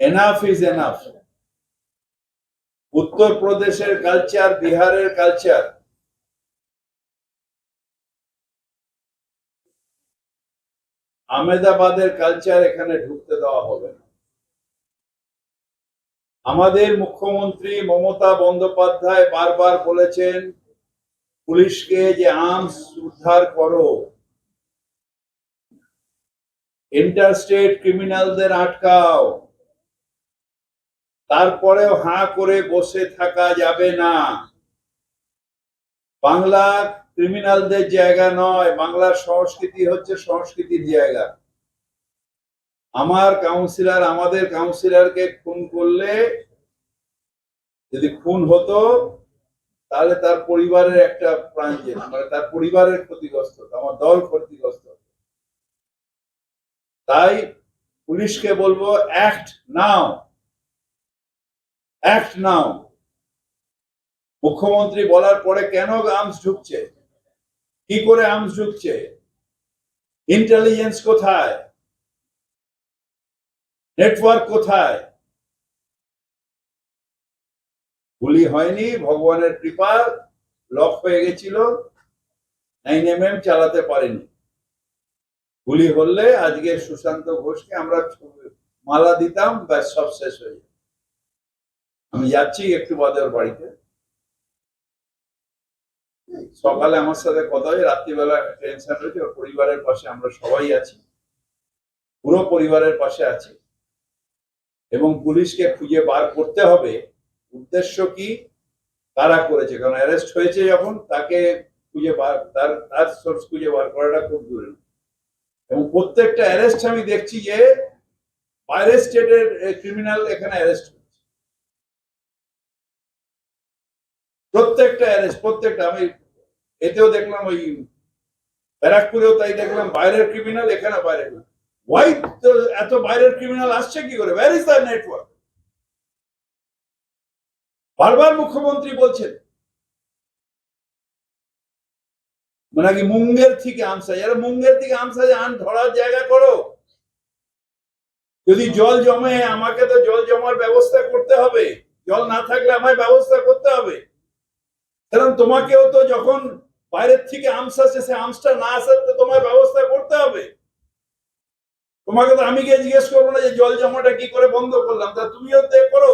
Enough is enough উত্তরপ্রদেশের culture বিহারের culture আহমেদাবাদের কালচার এখানে ঢুকতে দেওয়া হবে না। আমাদের মুখ্যমন্ত্রী মমতা বন্দ্যোপাধ্যায় বারবার বলেছেন, পুলিশকে যে আর্মস উদ্ধার করো। ইন্টারস্টেট ক্রিমিনালদের আটকাও। তারপরেও হাঁ করে বসে থাকা যাবে না। বাংলা ক্রিমিনালদের জায়গা নয়, বাংলার সংস্কৃতি হচ্ছে সংস্কৃতির জায়গা। আমার কাউন্সিলর আমাদের কাউন্সিলরকে খুন করলে, যদি খুন হতো, তাহলে তার পরিবারের একটা প্রাণ যেত মানে তার পরিবারের ক্ষতিগ্রস্ত, আমার দল ক্ষতিগ্রস্ত। তাই পুলিশকে বলব অ্যাক্ট নাও অ্যাক্ট নাও মুখ্যমন্ত্রী বলার পরে কেন আর্মস ঢুকছে? কি করে আর্মস ঢুকছে? ইন্টেলিজেন্স কোথায়? নেটওয়ার্ক কোথায়? গুলি হয়নি, ভগবানের কৃপা লক হয়ে গেছিল নাইন এম এম চালাতে পারেনি। গুলি হলে আজকে সুশান্ত ঘোষকে আমরা মালা দিতাম, ব্যাস সব শেষ হয়ে যেত। আমি যাচ্ছি একটু বাদে ওর বাড়িতে। সকালে আমার সাথে কথা হয় রাত্রিবেলা টেনশন রয়েছে ওর পরিবারের পাশে আমরা সবাই আছি। পুরো পরিবারের পাশে আছি। এবং পুলিশকে খুঁজে বার করতে হবে। উদ্দেশ্য কি? তারা করেছে, কারণ অ্যারেস্ট হয়েছে যখন, তাকে খুঁজে বার, তার তার সোর্স খুঁজে বার করাটা খুব দূরে এবং প্রত্যেকটা অ্যারেস্ট আমি দেখছি যে, বাইরের স্টেটের ক্রিমিনাল এখানে অ্যারেস্ট হচ্ছে প্রত্যেকটা অ্যারেস্ট প্রত্যেকটা, আমি এতেও দেখলাম ওই ব্যারাকপুরেও তাই দেখলাম, বাইরের ক্রিমিনাল এখানে বাইরের ওয়াই এত বাইরের ক্রিমিনাল আসছে কি করে? ওয়ার ইজ দ্য নেটওয়ার্ক বারবার মুখ্যমন্ত্রী বলছেন। মানে কি মুঙ্গের থেকে আমসা যারা মুঙ্গের থেকে আমসা আন ধরার জায়গা করো। যদি জল জমে, আমাকে তো জল জমার ব্যবস্থা করতে হবে। জল না থাকলে আমায় ব্যবস্থা করতে হবে। কারণ তোমাকেও তো যখন বাইরের থেকে আমস আসে সে আমসটা না আসার তো তোমার ব্যবস্থা করতে হবে। তোমাকে তো আমি গিয়ে জিজ্ঞেস করব না যে জল জমাটা কি করে বন্ধ করলাম তা তুমিও তো করো।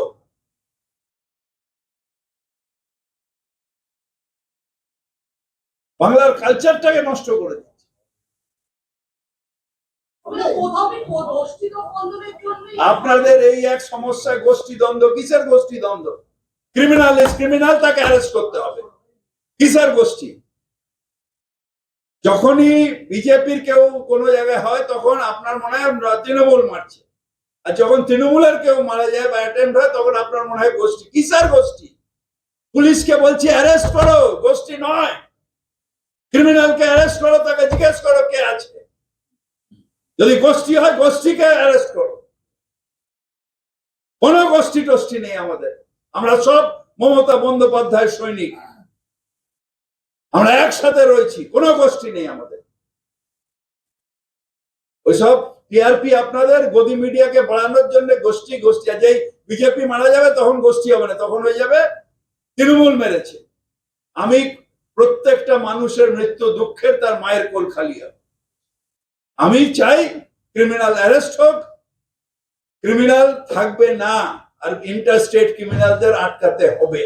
বাংলার কালচারটাকে নষ্ট করে দিচ্ছে। আপনাদের এই এক সমস্যা গোষ্ঠী দ্বন্দ্ব কিসের গোষ্ঠী দ্বন্দ্ব? ক্রিমিনাল ইজ ক্রিমিনাল তাকে অ্যারেস্ট করতে হবে। কিসের গোষ্ঠী? যখনই বিজেপির কেউ কোনো জায়গায় হয়, তখন আপনার মনে হয় তৃণমূল মারছে। আর যখন তৃণমূলের কেউ মারা যায় বা অ্যাটেম্প হয়, তখন আপনার মনে হয় গোষ্ঠী। কিসের গোষ্ঠী? পুলিশকে বলছি অ্যারেস্ট করো, গোষ্ঠী নয়। ক্রিমিনালকে অ্যারেস্ট করো, তাকে জিজ্ঞেস করো কে আছে। যদি গোষ্ঠী হয়, গোষ্ঠীকে অ্যারেস্ট করো। কোন গোষ্ঠী টোষ্ঠী নেই আমাদের। আমরা সব মমতা বন্দ্যোপাধ্যায় সৈনিক। আমরা একসাথে রয়েছি, কোনো গোষ্ঠী নেই আমাদের। ওইসব টিআরপি আপনাদের, গদি মিডিয়াকে বাড়ানোর জন্য গোষ্ঠী গোষ্ঠী যেই বিজেপি মারা যাবে তখন গোষ্ঠী হবে না, তখন হয়ে যাবে তৃণমূল মেরেছে। আমি প্রত্যেকটা মানুষের মৃত্যু দুঃখের তার মায়ের কোল খালি হবে। আমি চাই ক্রিমিনাল অ্যারেস্ট হোক, ক্রিমিনাল থাকবে না। আর ইন্টারস্টেট ক্রিমিনালদের আটকাতে হবে।